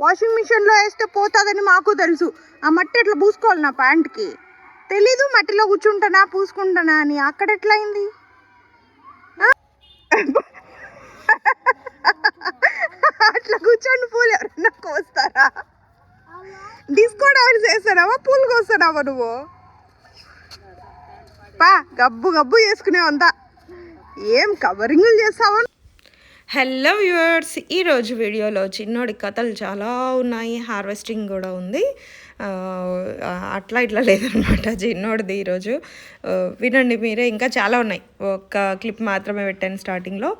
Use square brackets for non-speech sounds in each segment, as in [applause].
Washing మిషన్లో వేస్తే పోతుందని మాకు తెలుసు. ఆ మట్టి ఎట్లా పూసుకోవాలి నా ప్యాంట్కి? తెలీదు మట్టిలో కూర్చుంటానా పూసుకుంటానా అని. అక్కడ ఎట్లా అయింది అట్లా కూర్చొని పూలు ఎవరైనా కోస్తారా? డిస్కో డాన్స్ చేస్తానావా పూలు కోస్తానావా నువ్వు? పా గబ్బు గబ్బు చేసుకునేవంతా. ఏం కవరింగ్లు చేస్తావా హలో వ్యూవర్స్ ఈరోజు వీడియోలో చిన్నోడి కథలు చాలా ఉన్నాయి. హార్వెస్టింగ్ కూడా ఉంది. అట్లా ఇట్లా లేదనమాట చిన్నోడిది ఈరోజు వినండి మీరే ఇంకా చాలా ఉన్నాయి. ఒక క్లిప్ మాత్రమే పెట్టాను స్టార్టింగ్లో.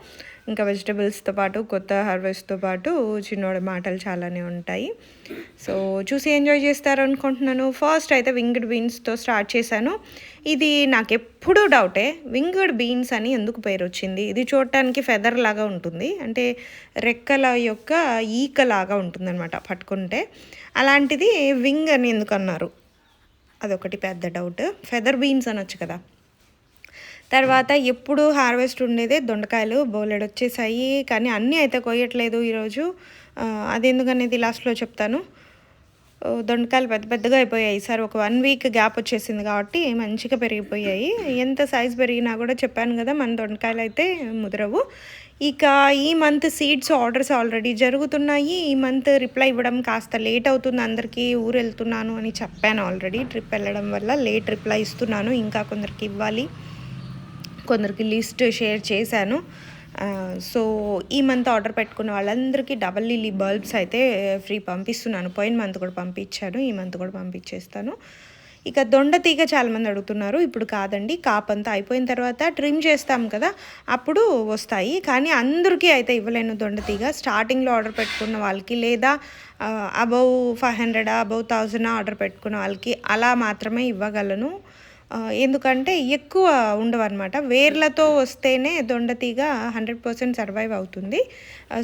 ఇంకా వెజిటబుల్స్తో పాటు కొత్త హార్వెస్ట్తో పాటు చిన్నోడి మాటలు చాలానే ఉంటాయి. సో చూసి ఎంజాయ్ చేస్తారు అనుకుంటున్నాను ఫస్ట్ అయితే వింగ్డ్ బీన్స్తో స్టార్ట్ చేశాను. ఇది నాకు ఎప్పుడూ డౌటే వింగ్డ్ బీన్స్ అని ఎందుకు పేరు వచ్చింది? ఇది చూడటానికి ఫెదర్ లాగా ఉంటుంది. అంటే రెక్కల యొక్క ఈక లాగా ఉంటుందన్నమాట పట్టుకుంటే. అలాంటిది వింగ్ అని ఎందుకు అన్నారు? అదొకటి పెద్ద డౌట్. ఫెదర్ బీన్స్ అనొచ్చు కదా. తర్వాత ఎప్పుడు హార్వెస్ట్ ఉండేదే దొండకాయలు బోలెడు వచ్చేసాయి. కానీ అన్నీ అయితే కొయ్యట్లేదు ఈరోజు. ఆ, అది ఎందుకనేది లాస్ట్లో చెప్తాను. దొండకాయలు పెద్ద పెద్దగా అయిపోయాయి. సార్ ఒక వన్ వీక్ గ్యాప్ వచ్చేసింది కాబట్టి మంచిగా పెరిగిపోయాయి. ఎంత సైజ్ పెరిగినా కూడా చెప్పాను కదా మన దొండకాయలు అయితే ముదరవు. ఇక ఈ మంత్ సీడ్స్ ఆర్డర్స్ ఆల్రెడీ జరుగుతున్నాయి. ఈ మంత్ రిప్లై ఇవ్వడం కాస్త లేట్ అవుతుంది అందరికీ ఊరు వెళ్తున్నాను అని చెప్పాను ఆల్రెడీ ట్రిప్ వెళ్ళడం వల్ల లేట్ రిప్లై ఇస్తున్నాను. ఇంకా కొందరికి ఇవ్వాలి. కొందరికి లిస్ట్ షేర్ చేశాను. సో ఈ మంత్ ఆర్డర్ పెట్టుకున్న వాళ్ళందరికీ డబల్ లిల్లీ బల్బ్స్ అయితే ఫ్రీ పంపిస్తున్నాను. పోయిన మంత్ కూడా పంపించాను ఈ మంత్ కూడా పంపించేస్తాను. ఇక దొండ తీగ చాలామంది అడుగుతున్నారు ఇప్పుడు కాదండి కాపంతా అయిపోయిన తర్వాత ట్రిమ్ చేస్తాం కదా అప్పుడు వస్తాయి. కానీ అందరికీ అయితే ఇవ్వలేను దొండ తీగ. స్టార్టింగ్లో ఆర్డర్ పెట్టుకున్న వాళ్ళకి లేదా above five hundred above thousand order పెట్టుకున్న వాళ్ళకి అలా మాత్రమే ఇవ్వగలను. ఎందుకంటే ఎక్కువ ఉండవన్నమాట. వేర్లతో వస్తేనే దొండతీగ హండ్రెడ్ పర్సెంట్ సర్వైవ్ అవుతుంది.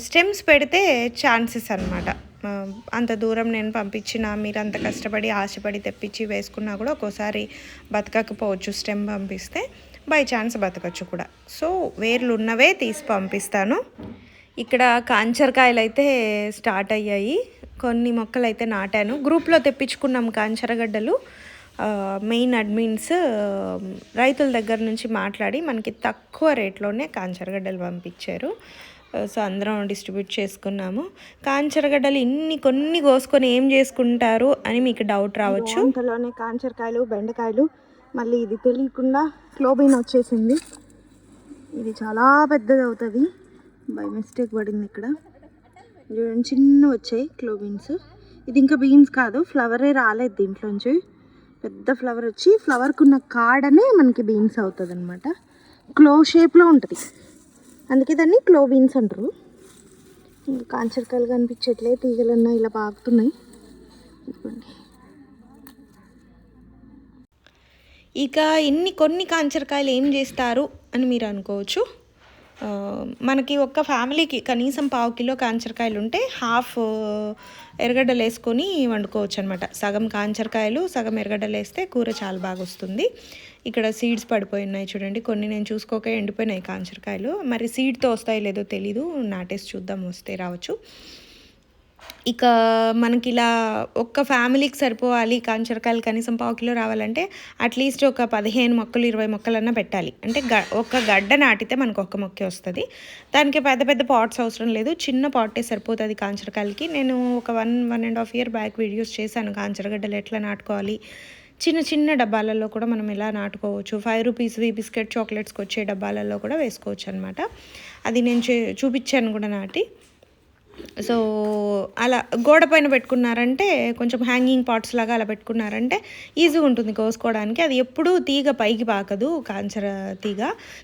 స్టెమ్స్ పెడితే ఛాన్సెస్ అనమాట అంత దూరం నేను పంపించిన మీరు అంత కష్టపడి ఆశపడి తెప్పించి వేసుకున్నా కూడా ఒక్కోసారి బతకకపోవచ్చు స్టెమ్ పంపిస్తే. బై ఛాన్స్ బతకచ్చు కూడా. సో వేర్లు ఉన్నవే తీసి పంపిస్తాను. ఇక్కడ కాంచరకాయలు అయితే స్టార్ట్ అయ్యాయి. కొన్ని మొక్కలు అయితే నాటాను. గ్రూప్లో తెప్పించుకున్నాం కాంచరగడ్డలు. మెయిన్ అడ్మిన్స్ రైతుల దగ్గర నుంచి మాట్లాడి మనకి తక్కువ రేట్లోనే కాంచరగడ్డలు పంపించారు. సో అందరం డిస్ట్రిబ్యూట్ చేసుకున్నాము. కాంచరగడ్డలు ఇన్ని కొన్ని కోసుకొని ఏం చేసుకుంటారు అని మీకు డౌట్ రావచ్చు. వంటలోనే కాంచరకాయలు బెండకాయలు మళ్ళీ ఇది తెలియకుండా క్లోబిన్ వచ్చేసింది. ఇది చాలా పెద్దది అవుతుంది. బై మిస్టేక్ పడింది ఇక్కడ. చూడండి చిన్న వచ్చాయి క్లోబిన్స్. ఇది ఇంకా బీన్స్ కాదు ఫ్లవరే రాలేదు దీంట్లోంచి. పెద్ద ఫ్లవర్ వచ్చి ఫ్లవర్కి ఉన్న కాడనే మనకి బీన్స్ అవుతుంది అనమాట క్లో షేప్లో ఉంటుంది. అందుకే దాన్ని క్లో బీన్స్ అంటారు. ఇంకా కాంచరకాయలు కనిపించట్లే తీగలన్నా ఇలా పాకుతున్నాయి ఇక ఇన్ని కొన్ని కాంచరకాయలు ఏం చేస్తారు అని మీరు అనుకోవచ్చు. మనకి ఒక్క ఫ్యామిలీకి కనీసం పావు కిలో కాంచరకాయలు ఉంటే హాఫ్ ఎర్రగడ్డలు వేసుకొని వండుకోవచ్చు అనమాట సగం కాంచరకాయలు సగం ఎర్రగడ్డలు వేస్తే కూర చాలా బాగా వస్తుంది ఇక్కడ సీడ్స్ పడిపోయి ఉన్నాయి చూడండి. కొన్ని నేను చూసుకోక ఎండిపోయినాయి కాంచరకాయలు. మరి సీడ్తో వస్తాయో లేదో తెలీదు. నాటేసి చూద్దాం వస్తే రావచ్చు. ఇక మనకి ఇలా ఒక్క ఫ్యామిలీకి సరిపోవాలి కాంచరకాయలు కనీసం పావు కిలో రావాలంటే అట్లీస్ట్ ఒక పదిహేను మొక్కలు ఇరవై మొక్కలన్నా పెట్టాలి. అంటే గ ఒక గడ్డ నాటితే మనకు ఒక్క మొక్కే వస్తుంది. దానికి పెద్ద పెద్ద పాట్స్ అవసరం లేదు. చిన్న పాటే సరిపోతుంది కాంచరకాయలకి నేను ఒక one one and half year back videos చేశాను కాంచరగడ్డలు ఎట్లా నాటుకోవాలి. చిన్న చిన్న డబ్బాలలో కూడా మనం ఎలా నాటుకోవచ్చు. ఫైవ్ రూపీస్వి బిస్కెట్ చాక్లెట్స్కి వచ్చే డబ్బాలలో కూడా వేసుకోవచ్చు అనమాట అది నేను చే- చూపించాను కూడా నాటి. సో అలా గోడ పైన పెట్టుకున్నారంటే కొంచెం హ్యాంగింగ్ పాట్స్ లాగా అలా పెట్టుకున్నారంటే ఈజీగా ఉంటుంది కోసుకోవడానికి. అది ఎప్పుడూ తీగ పైకి పాకదు కాంచర తీగ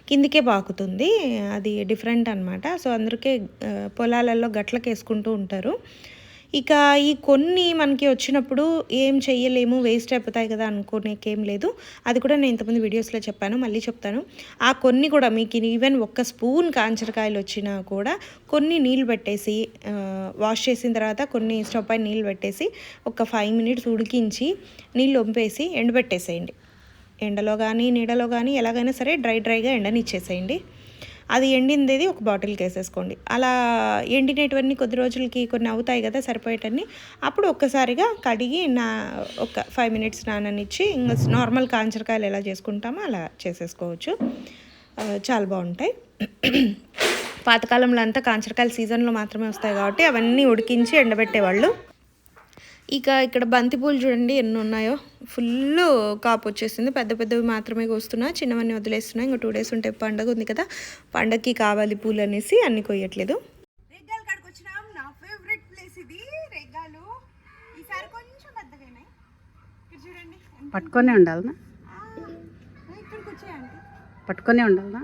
కిందికే పాకుతుంది. అది డిఫరెంట్ అనమాట సో అందరికీ పొలాలలో గట్లకేసుకుంటూ ఉంటారు. ఇక ఈ కొన్ని మనకి వచ్చినప్పుడు ఏం చెయ్యలేము వేస్ట్ అయిపోతాయి కదా అనుకోనేకేం లేదు. అది కూడా నేను ఇంతకుముందు వీడియోస్లో చెప్పాను మళ్ళీ చెప్తాను. ఆ కొన్ని కూడా మీకు ఈవెన్ ఒక్క స్పూన్ కాంచరకాయలు వచ్చినా కూడా కొన్ని నీళ్ళు పెట్టేసి వాష్ చేసిన తర్వాత కొన్ని స్టవ్ పైన నీళ్ళు పెట్టేసి ఒక ఫైవ్ మినిట్స్ ఉడికించి నీళ్ళు వంపేసి ఎండబెట్టేసేయండి. ఎండలో కానీ నీడలో కానీ ఎలాగైనా సరే డ్రై డ్రైగా ఎండనిచ్చేసేయండి. అది ఎండింది ఒక బాటిల్కి వేసేసుకోండి అలా ఎండినటువన్నీ కొద్ది రోజులకి కొన్ని అవుతాయి కదా సరిపోయేటన్ని. అప్పుడు ఒక్కసారిగా కడిగి నా ఒక ఫైవ్ మినిట్స్ నాననిచ్చి ఇంకా నార్మల్ కాంచరకాయలు ఎలా చేసుకుంటామో అలా చేసేసుకోవచ్చు. చాలా బాగుంటాయి. పాతకాలంలో అంతా కాంచరకాయలు సీజన్లో మాత్రమే వస్తాయి కాబట్టి అవన్నీ ఉడికించి ఎండబెట్టేవాళ్ళు. ఇక ఇక్కడ బంతిపూలు చూడండి ఎన్ని ఉన్నాయో. ఫుల్ కాపు వచ్చేసింది. పెద్ద పెద్దవి మాత్రమే కోస్తున్నా. చిన్నవన్నీ వదిలేస్తున్నా. ఇంకా టూ డేస్ ఉంటే పండగ ఉంది కదా. పండగకి కావాలి పూలు అనేసి అన్ని కొయ్యట్లేదు. రేగాలు కాడికి వచ్చినాం. నా ఫేవరెట్ ప్లేస్ ఇది. రేగాలు ఈసారి కొంచెం పెద్దగానే ఇక్కడ చూడండి. పట్టుకొనే ఉండాలనా? ఆ, ఇక్కడికి వచ్చాయండి. పట్టుకొనే ఉండాలనా?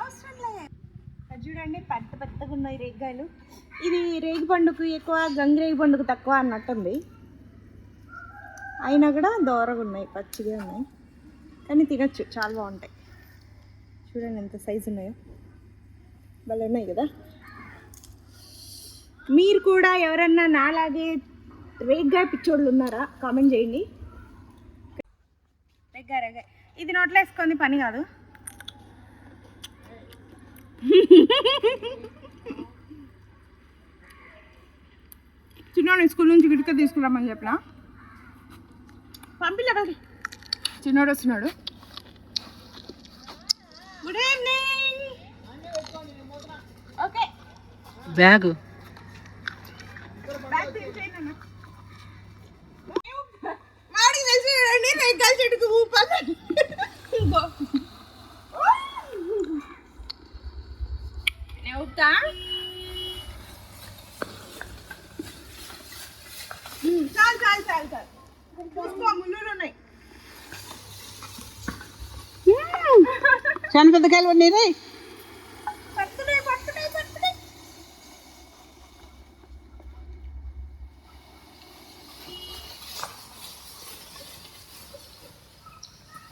అవసరం లేదు. అది చూడండి పెద్ద పెద్దగా ఉన్నాయి రేగాయలు ఇది రేగి పండుకు ఎక్కువ గంగిరేగి పండుకు తక్కువ అన్నట్టుంది. అయినా కూడా దోరగా ఉన్నాయి పచ్చిగా ఉన్నాయి. కానీ తినచ్చు చాలా బాగుంటాయి. చూడండి ఎంత సైజు ఉన్నాయో. భలే ఉన్నాయి కదా. మీరు కూడా ఎవరన్నా నాలాగే రేగ్గా పిచ్చోళ్ళు ఉన్నారా? కామెంట్ చేయండి. రెగ్గా రెగ్గా ఇది నోట్లో వేసుకొని పని కాదు. [laughs] చిన్నోడు స్కూల్ నుంచి గిటిక తీసుకురామని చెప్పిన? పంపిలే చిన్నోడు వస్తున్నాడు. గుడ్ ఈవినింగ్ ఓకే బ్యాగ్ తీసేయండి అన్న. వాడికి తెలిసి చూడండి రేగాల చెట్టుకు ఊపాలి ఇంకో. నేను ఊపుతా. ఉమ్, చాలు చాలు చాలు చాలు చూసుకో ముళ్ళులు ఉన్నాయి చాలా పెద్ద కాయలు ఉన్నాయి రే పడుతున్నాయి పడుతున్నాయి పడుతున్నాయి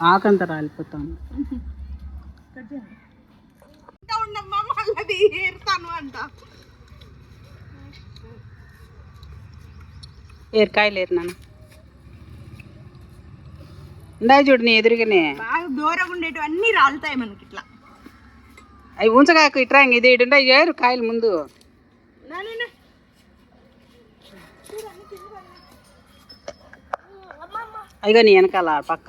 ఆకంతా రాలిపోతాను ఇంకా ఉండమ్మా మళ్ళీ ఏరుతాను అంట. ఏరు కాయలు ఏరు నాన్న. ఇందాక చూడు నీ ఎదురుగానే. బాగా దూరంగా ఉండేటివి అన్నీ రాలుతాయి మనకి ఇట్లా. అవి ఉంచగాకు ఇట్రా ఇది ఇటుండే ఏరు కాయలు ముందు. అయ్యో నీ వెనకాల పక్క.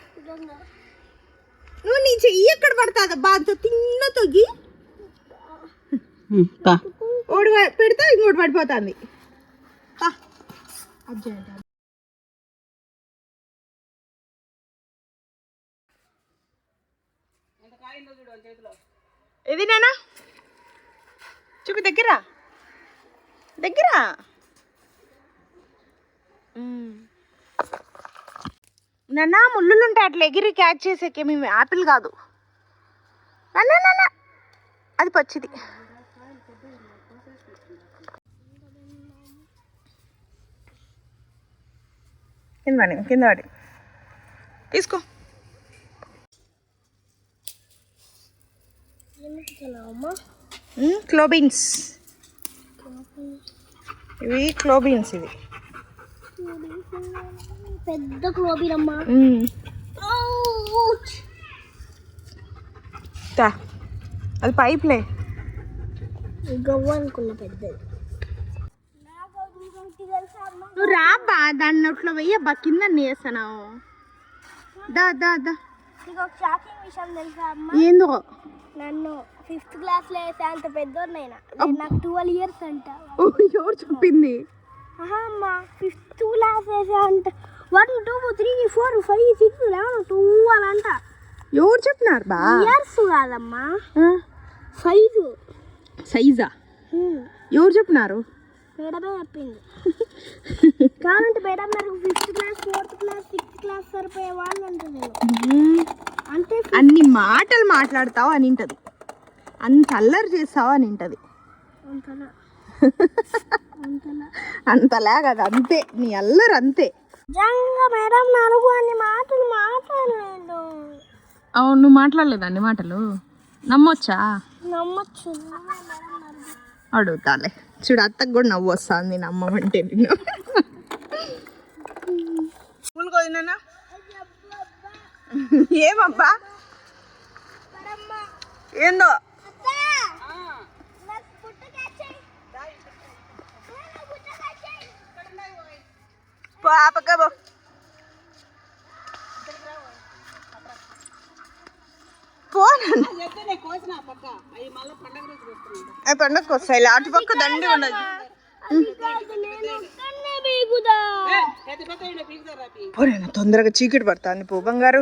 నీ చెయ్యి ఎక్కడ పడుతుంది? అబ్బా అంత తిన్న తొగ్గి పా ఓడి పెడితే ఇంకోటి పడిపోతుంది. ఇది నానా? చూపి దగ్గర. దగ్గర. నాన్న ముళ్ళులుంటే అట్లా ఎగిరి క్యాచ్ చేసేకే మేము యాపిల్ కాదు. నాన్న నాన్న. అది పచ్చిది. కింద పడి కింద పడి. తీసుకో. క్లోబీన్స్. ఇవి క్లోబీన్స్ ఇవి. పెద్ద క్లోబీరమ్మా అది పైప్లే గవ్వ అనుకున్న పెద్దది. నువ్వు రాబ్బా దాని నోట్లో వెయ్యబ్బా కింద వేస్తున్నావు దా దా దా. షాకింగ్ విషయం తెలుసా అమ్మ? ఏందో? నన్ను ఫిఫ్త్ క్లాస్లో వేసే అంత పెద్దోన్నైనా నాకు ట్వెల్వ్ ఇయర్స్ అంట. ఎవరు చెప్పింది? అమ్మ ఫిఫ్త్ క్లాస్ వేసే అంట one two three four five six eleven two అని అంట. ఎవరు చెప్పినారు బా? ఇయర్స్ కాదమ్మా. సైజు. సైజా? ఎవరు చెప్పినారు? మేడమే చెప్పింది. కావాలంటే మేడం నాకు fifth class fourth class sixth class సరిపోయే వాళ్ళు అంటే నేను. అంటే అన్ని మాటలు మాట్లాడతావు అని వింటది అంత అల్లరి చేస్తావు అని [laughs] అంతలా. అంతలా. అంతలా కదా అంతే. నీ అల్లరి అంతే. నిజంగా మేడం నాలుగు అన్ని మాటలు మాట్లాడలేదు. అవును నువ్వు మాట్లాడలేదు అన్ని మాటలు? నమ్మొచ్చా? నమ్మచ్చు. అడుగుతాలే. చూడు అత్తకు కూడా నవ్వు వస్తుంది నమ్మమంటే నిన్ను. స్కూల్కి వదినా ఏమబ్బా? ఏందో? పాపక పోను. అవి పండగకు వస్తాయి. అటుపక్క దండి ఉండదు. పోరేనా తొందరగా చీకటి పడుతుంది పో బంగారు.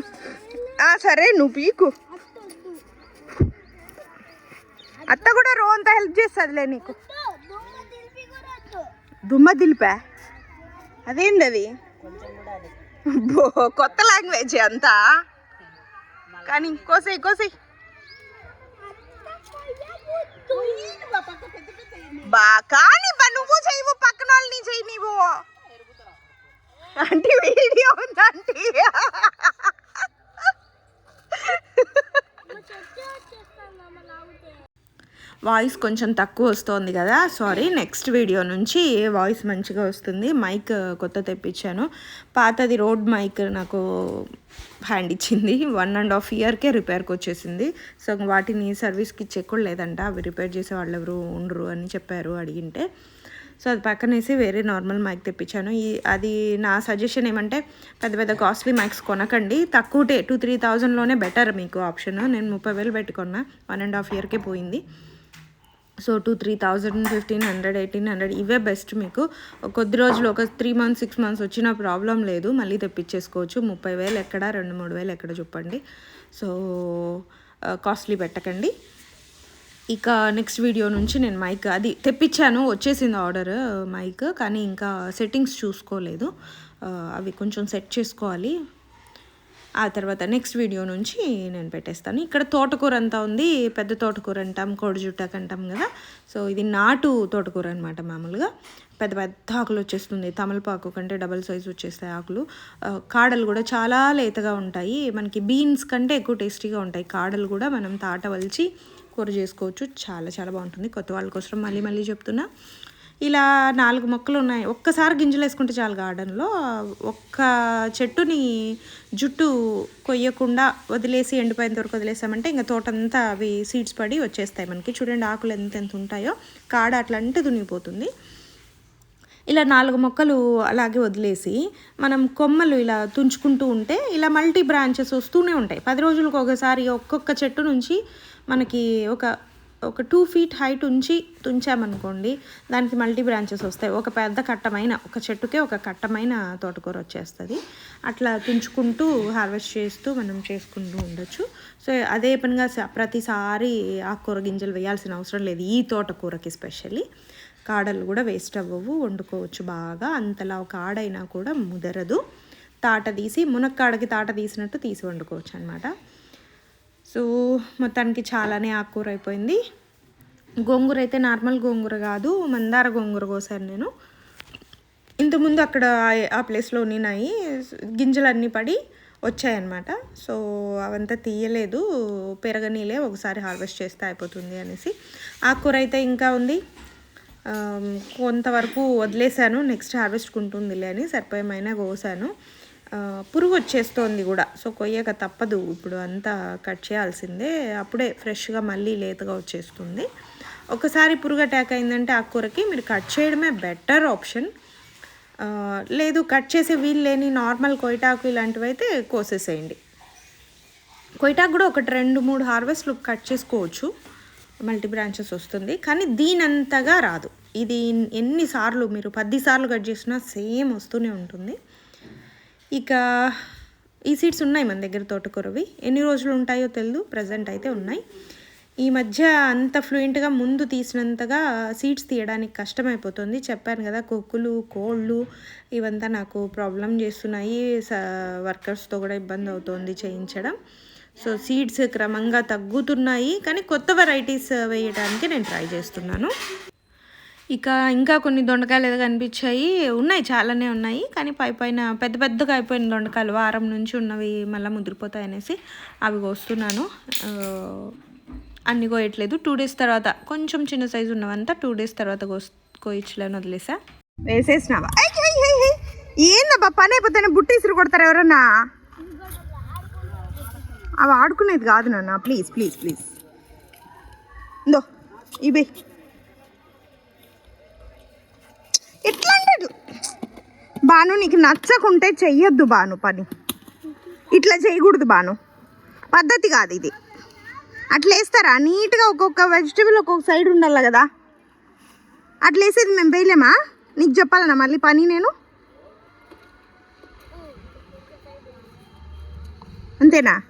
ఆ సరే నువ్వు పీకు. అత్త కూడా రోజంతా హెల్ప్ చేస్తుందిలే నీకు. దుమ్మ దిలిపా? అదేంది అది కొత్త లాంగ్వేజ్ అంతా? కానీ కోసే కోసే బా కానీ బా నువ్వు చేయవు పక్కన వాళ్ళని చెయ్యి నీవు. అంటే వీడియో ఉందంటే. వాయిస్ కొంచెం తక్కువ వస్తుంది కదా సారీ నెక్స్ట్ వీడియో నుంచి వాయిస్ మంచిగా వస్తుంది మైక్ కొత్త తెప్పించాను. పాతది రోడ్ మైక్ నాకు హ్యాండ్ ఇచ్చింది. వన్ అండ్ హాఫ్ ఇయర్కే రిపేర్కి వచ్చేసింది. సో వాటిని సర్వీస్కి ఇచ్చే కూడా లేదంట. అవి రిపేర్ చేసే వాళ్ళు ఎవరు ఉండరు అని చెప్పారు అడిగింటే. సో అది పక్కనేసి వేరే నార్మల్ మైక్ తెప్పించాను. ఈ అది నా సజెషన్ ఏమంటే పెద్ద పెద్ద కాస్ట్లీ మైక్స్ కొనకండి. తక్కువటే టూ త్రీ థౌజండ్లోనే బెటర్ మీకు ఆప్షన్ నేను ముప్పై వేలు పెట్టుకున్నా. వన్ అండ్ హాఫ్ ఇయర్కే పోయింది. So two three thousand fifteen hundred eighteen hundred ఇవే బెస్ట్ మీకు. కొద్ది రోజులు ఒక త్రీ మంత్స్ సిక్స్ మంత్స్ వచ్చిన ప్రాబ్లం లేదు. మళ్ళీ తెప్పించేసుకోవచ్చు. ముప్పై వేలు ఎక్కడ రెండు మూడు వేలు ఎక్కడ చెప్పండి సో కాస్ట్లీ పెట్టకండి. ఇక నెక్స్ట్ వీడియో నుంచి నేను మైక్ అది తెప్పించాను వచ్చేసింది ఆర్డర్ మైక్ కానీ ఇంకా సెట్టింగ్స్ చూసుకోలేదు. అవి కొంచెం సెట్ చేసుకోవాలి. ఆ తర్వాత నెక్స్ట్ వీడియో నుంచి నేను పెట్టేస్తాను. ఇక్కడ తోటకూర అంతా ఉంది. పెద్ద తోటకూర అంటాం కోడి జుట్టాకు అంటాం కదా. సో ఇది నాటు తోటకూర అనమాట మామూలుగా. పెద్ద పెద్ద ఆకులు వచ్చేస్తుంది. తమలపాకు కంటే డబల్ సైజ్ వచ్చేస్తాయి ఆకులు. కాడలు కూడా చాలా లేతగా ఉంటాయి. మనకి బీన్స్ కంటే ఎక్కువ టేస్టీగా ఉంటాయి. కాడలు కూడా మనం తాట వలిచి కూర చేసుకోవచ్చు. చాలా చాలా బాగుంటుంది. కొత్త వాళ్ళ కోసం మళ్ళీ మళ్ళీ చెప్తున్నా. ఇలా నాలుగు మొక్కలు ఉన్నాయి. ఒక్కసారి గింజలు వేసుకుంటే చాలు గార్డెన్లో. ఒక్క చెట్టుని జుట్టు కొయ్యకుండా వదిలేసి ఎండిపోయేంత వరకు వదిలేసామంటే ఇంకా తోటంతా అవి సీడ్స్ పడి వచ్చేస్తాయి మనకి. చూడండి ఆకులు ఎంత ఎంత ఉంటాయో. కాడ అట్లంటే దునిగిపోతుంది ఇలా నాలుగు మొక్కలు అలాగే వదిలేసి మనం కొమ్మలు ఇలా తుంచుకుంటూ ఉంటే ఇలా మల్టీ బ్రాంచెస్ వస్తూనే ఉంటాయి. పది రోజులకు ఒకసారి ఒక్కొక్క చెట్టు నుంచి మనకి ఒక ఒక టూ ఫీట్ హైట్ ఉంచి తుంచామనుకోండి దానికి మల్టీ బ్రాంచెస్ వస్తాయి. ఒక పెద్ద కట్టమైన ఒక చెట్టుకే ఒక కట్టమైన తోటకూర వచ్చేస్తుంది. అట్లా తుంచుకుంటూ హార్వెస్ట్ చేస్తూ మనం చేసుకుంటూ ఉండొచ్చు. సో అదే పనిగా స- ప్రతిసారి ఆకుకూర గింజలు వేయాల్సిన అవసరం లేదు. ఈ తోటకూరకి స్పెషల్లీ కాడలు కూడా వేస్ట్ అవ్వవు వండుకోవచ్చు బాగా. అంతలా ఒక ఆడైనా కూడా ముదరదు. తాట తీసి మునక్కాడకి తాట తీసినట్టు తీసి వండుకోవచ్చు అనమాట సో మొత్తానికి చాలానే ఆకుకూర అయిపోయింది గోంగూర అయితే నార్మల్ గోంగూర కాదు మందార గోంగూర కోసాను నేను. ఇంతకుముందు అక్కడ ఆ- ప్లేస్లో ఉన్నాయి గింజలన్నీ పడి వచ్చాయన్నమాట. సో అవంతా తీయలేదు. పెరగనీలే ఒకసారి హార్వెస్ట్ చేస్తే అయిపోతుంది అనేసి. ఆకుకూర అయితే ఇంకా ఉంది. కొంతవరకు వదిలేశాను నెక్స్ట్ హార్వెస్ట్ ఉంటుందిలే అని సరిపోయమైనా కోసాను. పురుగు వచ్చేస్తోంది కూడా. సో కొయ్యక తప్పదు. ఇప్పుడు అంతా కట్ చేయాల్సిందే. అప్పుడే ఫ్రెష్గా మళ్ళీ లేతగా వచ్చేస్తుంది. ఒకసారి పురుగు అటాక్ అయిందంటే ఆ కూరకి మీరు కట్ చేయడమే బెటర్ ఆప్షన్. లేదు కట్ చేసే వీలు లేని నార్మల్ కొయిటాకు ఇలాంటివి అయితే కోసేసేయండి. కొయిటాకు కూడా ఒకటి రెండు మూడు హార్వెస్ట్లు కట్ చేసుకోవచ్చు. మల్టీ బ్రాంచెస్ వస్తుంది. కానీ దీనంతగా రాదు. ఇది ఎన్నిసార్లు మీరు పదిసార్లు కట్ చేసినా సేమ్ వస్తూనే ఉంటుంది. ఇక ఈ సీడ్స్ ఉన్నాయి మన దగ్గర తోటకూరవి. ఎన్ని రోజులు ఉంటాయో తెలియదు ప్రజెంట్ అయితే ఉన్నాయి. ఈ మధ్య అంత ఫ్లూయెంట్గా ముందు తీసినంతగా సీడ్స్ తీయడానికి కష్టమైపోతుంది. చెప్పాను కదా కుక్కులు కోళ్ళు ఇవంతా నాకు ప్రాబ్లం చేస్తున్నాయి. వర్కర్స్తో కూడా ఇబ్బంది అవుతుంది చేయించడం. సో సీడ్స్ క్రమంగా తగ్గుతున్నాయి. కానీ కొత్త వెరైటీస్ వేయడానికి నేను ట్రై చేస్తున్నాను. ఇక ఇంకా కొన్ని దొండకాయలు ఏదో కనిపించాయి. ఉన్నాయి చాలానే ఉన్నాయి. కానీ పై పైన పెద్ద పెద్దగా అయిపోయిన దొండకాయలు వారం నుంచి ఉన్నవి మళ్ళీ ముదిరిపోతాయి అనేసి అవి కోస్తున్నాను. అన్ని కోయట్లేదు. టూ డేస్ తర్వాత కొంచెం చిన్న సైజు ఉన్నవంతా టూ డేస్ తర్వాత కోస్ కోయించలేని వదిలేసా. వేసేసినావా? ఏందబ్బా పని అయిపోతేనే బుట్టి ఇసురు కొడతారు ఎవరన్నా? అవి ఆడుకునేది కాదు నాన్న. ప్లీజ్ ప్లీజ్ ప్లీజ్ ఇందో ఇవి ఎట్లా అంటే ఇట్లా. బాను నీకు నచ్చకుంటే చెయ్యొద్దు బాను పని. ఇట్లా చేయకూడదు బాను. పద్ధతి కాదు ఇది. అట్లా వేస్తారా నీట్గా ఒక్కొక్క వెజిటబుల్ ఒక్కొక్క సైడ్ ఉండాలి కదా. అట్లా వేసేది మేము వేయలేమా? నీకు చెప్పాలన్నా మళ్ళీ పని నేను? అంతేనా?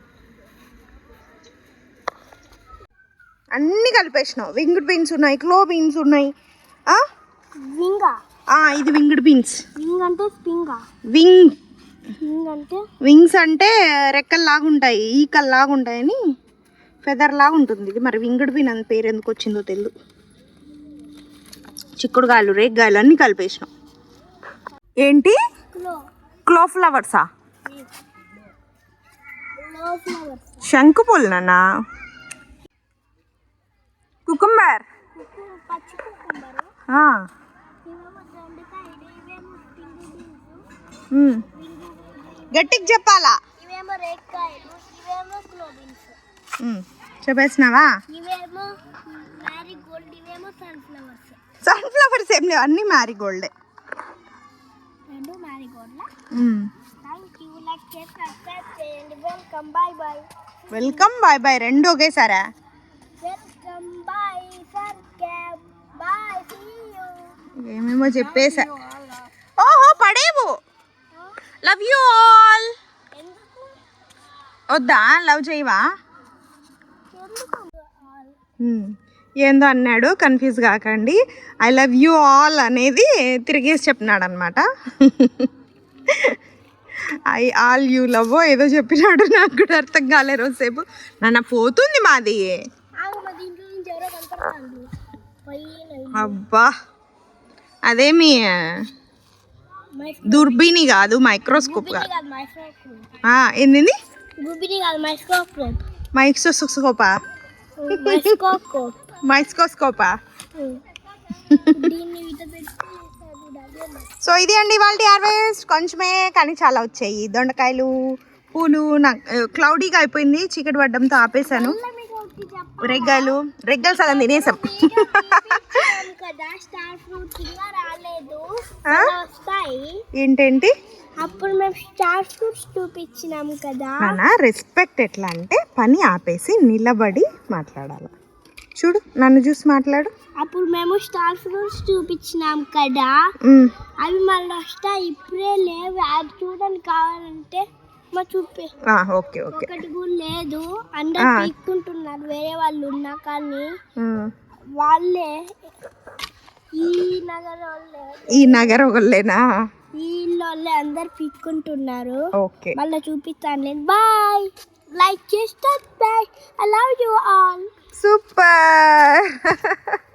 అన్నీ కలిపేసినావు. వింగ్డ్ బీన్స్ ఉన్నాయి క్లో బీన్స్ ఉన్నాయి. ఆ? వింగా ఇది వింగ్డ్ బీన్స్ వింగ్ అంటే స్పింగా వింగ్ వింగ్ అంటే? వింగ్స్ అంటే రెక్కల్లాగా ఉంటాయి ఈకల్లాగా ఉంటాయని ఫెదర్ లాగా ఉంటుంది. ఇది మరి వింగ్డ్ బీన్ అని పేరు ఎందుకు వచ్చిందో తెలియదు చిక్కుడుగాయలు రేగ్గాయలు అన్నీ కలిపేసినాం. ఏంటి? క్లో ఫ్లవర్సా శంకు నాన్న కుకుంబర్ పచ్చి కుకుంబరు ఇవేమో దొండకాయ ఇవేమో స్పింగ్ బీన్స్ గట్టికి చెప్పాలా? చెప్పేసినావా? సన్ఫ్లవర్స్ ఏం లేవు అన్నీ మ్యారీగోల్డే వెల్కమ్ బాయ్ బాయ్ రెండు ఒకేసారా? ఏమేమో చెప్పేసా. ఓహో పడేవు. లవ్ యూ ఆల్ వద్దా? లవ్ చేయవా. ఏందో అన్నాడు. కన్ఫ్యూజ్ కాకండి. ఐ లవ్ యూ ఆల్ అనేది తిరిగేసి చెప్పినాడు అనమాట ఐ ఆల్ యూ లవ్ ఏదో చెప్పినాడు. నాకు కూడా అర్థం కాలే రోజుసేపు. నాన్న పోతుంది మాది. అబ్బా. అదేమి దుర్బిని కాదు మైక్రోస్కోప్ కాదు. ఏంది మైక్రోస్కోప్. మైక్రోస్కోపా సో ఇది అండి వాళ్ళ హార్వెస్ట్. కొంచెమే కానీ చాలా వచ్చాయి. దొండకాయలు పూలు నాకు క్లౌడీగా అయిపోయింది. చీకటి పడ్డంతో ఆపేశాను. రెగ్గాయలు రెగ్గాయలు సగం తినేసాం. ఏంటేంటి? అప్పుడు మేము స్టార్ ఫ్రూట్స్ చూపించినాం కదా. నాన్న రెస్పెక్ట్ ఎట్లా అంటే పని ఆపేసి నిలబడి మాట్లాడాలి. చూడు నన్ను చూసి మాట్లాడు. అప్పుడు మేము స్టార్ ఫ్రూట్స్ చూపించినాం కదా. అవి మళ్ళీ వస్తాయి. ఇప్పుడే లేవు. అది చూడడానికి కావాలంటే మా చూపే. Okay okay. ఒకటి కూడా లేదు. అందరు. పీక్కుంటున్నారు. వేరే వాళ్ళు ఉన్నా కానీ వాళ్ళే. ఈ నగర వాళ్ళే. ఈ నగర ఒకళ్ళేనా ఈ ఇల్లు వాళ్ళే అందరు పీక్కుంటున్నారు. ఓకే. మళ్ళీ చూపిస్తాను నేను. బాయ్ లైక్ చేస్తా. Bye I love you all super. [laughs]